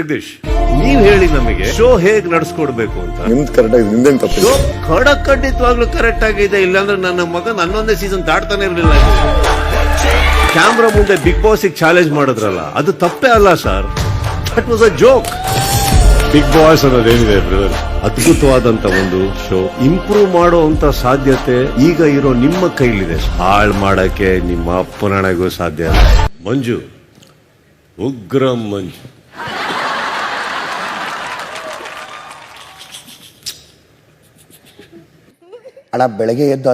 ಜಗದೀಶ್ ನೀವ್ ಹೇಳಿ ನಮಗೆ ಶೋ ಹೇಗ್ ನಡ್ಸ್ಕೊಡ್ಬೇಕು ಅಂತ? ನಿಮ್ದು ಕರೆಕ್ಟ್ ಆಗಿದೆ ನಿಮ್ದೇನ್ ತಪ್ಪಿಲ್ಲ ಶೋ ಖಡಕ್ ಖಂಡಿತವಾಗ್ಲೂ ಕರೆಕ್ಟ್ ಆಗಿದೆ ಇಲ್ಲಾಂದ್ರೆ ನನ್ನ ಮಗ ಹನ್ನೊಂದೇ ಸೀಸನ್ ದಾಟ್ತಾನೆ ಇರಲಿಲ್ಲ ಕ್ಯಾಮ್ರಾ ಮುಂದೆ ಬಿಗ್ ಬಾಸ್ ಚಾಲೆಂಜ್ ಮಾಡಿದ್ರಲ್ಲ ಅದು ತಪ್ಪೇ ಅಲ್ಲ sir that was a joke big boss ಅನ್ನೋದೇನಿದೆ brother ಅದ್ಭುತವಾದಂತ ಒಂದು ಶೋ ಇಂಪ್ರೂವ್ ಮಾಡುವಂತ ಸಾಧ್ಯತೆ ಈಗ ಇರೋ ನಿಮ್ಮ ಕೈಲಿದೆ. ಹಾಳ್ ಮಾಡಕ್ಕೆ ನಿಮ್ಮ ಅಪ್ಪನಣೆಗೂ ಸಾಧ್ಯ ಇಲ್ಲ ಮಂಜು ಉಗ್ರಂ ಮಂಜು. ಅಣ್ಣ ಬೆಳಗ್ಗೆ ಎದ್ದು